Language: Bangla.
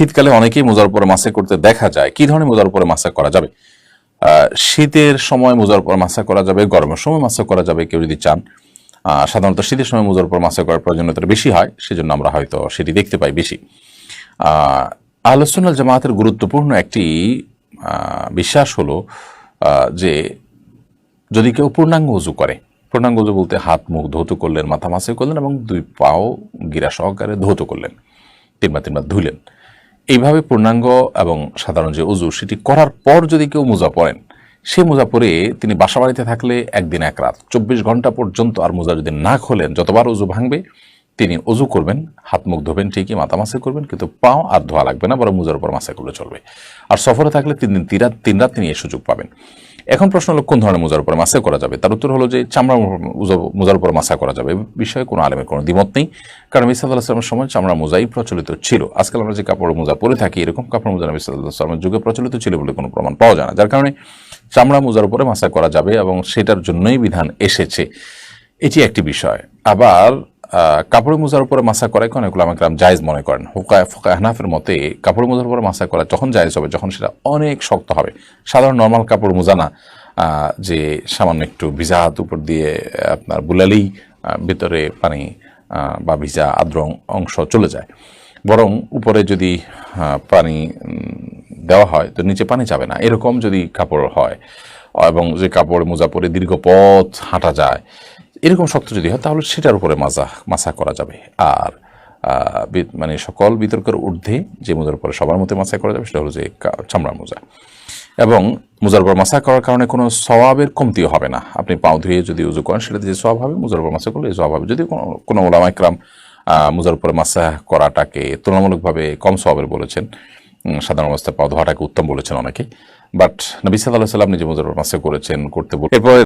শীতকালে অনেকেই মোজার উপরে মাসে করতে দেখা যায়। কি ধরনের মোজার উপরে মাসা করা যাবে? শীতের সময় মোজার উপর মাসা করা যাবে, গরমের সময় মাসা করা যাবে কেউ যদি চান। সাধারণত শীতের সময় মোজার উপর মাসা করার প্রয়োজনীয়তা বেশি হয়, সেজন্য আমরা হয়তো সেটি দেখতে পাই বেশি। আলোচনাল জামাতের গুরুত্বপূর্ণ একটি বিশ্বাস হলো যে যদি কেউ পূর্ণাঙ্গ উজু করে, পূর্ণাঙ্গ উজু বলতে হাত, মুখ ধৌত করলেন, মাথা মাসে করলেন এবং দুই পাও গিরা সহকারে ধৌত করলেন, তিনবার তিনবার ধুলেন এইভাবে পূর্ণাঙ্গ এবং সাধারণ যে উজু, সেটি করার পর যদি কেউ মোজা পড়েন সে মোজা পরে তিনি বাসাবাড়িতে থাকলে একদিন এক রাত, চব্বিশ ঘণ্টা পর্যন্ত আর মোজা যদি না খোলেন, যতবার উজু ভাঙবে, তিনি উজু করবেন, হাত মুখ ধোবেন ঠিকই, মাথা মাসে করবেন, কিন্তু পাও আর ধোয়া লাগবে না, বরং মোজার উপর মাসে করলে চলবে। আর সফরে থাকলে তিন দিন তিন রাত তিনি এই সুযোগ পাবেন। এখন প্রশ্ন হলো, কোন ধরনের মোজার উপর মাসা করা যাবে? তার উত্তর হলো যে চামড়া মোজার উপর মাসা করা যাবে। বিষয়ে কোনো আলেমের কোনো দ্বিমত নেই। কারণ সাল্লামের সময় চামড়া মোজাই প্রচলিত ছিল। আজকাল আমরা যে কাপড় মোজা পরে থাকি, এরকম কাপড় মোজা সাল্লামের যুগে প্রচলিত ছিল বলে কোনো প্রমাণ পাওয়া যায় না। যার কারণে চামড়া মোজার উপরে মাসা করা যাবে এবং সেটার জন্যই বিধান এসেছে। এটি একটি বিষয়। আবার কাপড় মোজার উপরে মাসা করাকে অনেক ওলামাকরাম জায়েজ মনে করেন। হোকায় ফোকায় হানাফের মতে কাপড় মোজার উপরে মাসা করা যখন জায়েজ হবে, যখন সেটা অনেক শক্ত হবে। সাধারণ নর্মাল কাপড় মোজা না যে সামান্য একটু ভিজা হাত উপর দিয়ে আপনার বুলালেই ভিতরে পানি বা ভিজা আর্দ্র অং- অংশ চলে যায়। বরং উপরে যদি পানি দেওয়া হয়, তো নিচে পানি যাবে না। এরকম যদি কাপড় হয়, এবং যে কাপড় মোজা পরে দীর্ঘ পথ হাঁটা যায় এরকম শক্ত যদি হয়, তাহলে সেটার উপরে মাজা মাসা করা যাবে। আর মানে সকল বিতর্কের ঊর্ধ্বে যে মোজার উপরে সবার মতে মাসা করা যাবে, সেটা হলো যে চামড়ার মোজা। এবং মোজার উপর মাসা করার কারণে কোনো স্বভাবের কমতিও হবে না। আপনি পাও ধুয়ে যদি উজু করেন, সেটাতে যে স্বভাব হবে, মোজার উপর মাসা করলে এই স্বভাব হবে। যদি কোনো কোনো ওলামাইকরাম মোজার উপরে মাসা করাটাকে তুলনামূলকভাবে কম স্বভাবের বলেছেন সাধারণ অবস্থায় পাও ধোয়াটাকে উত্তম বলেছেন অনেকে। বাট নবী সাল্লাহ সাল্লাম নিজে মোজার উপর মাসা করেছেন, করতে বল এরপরে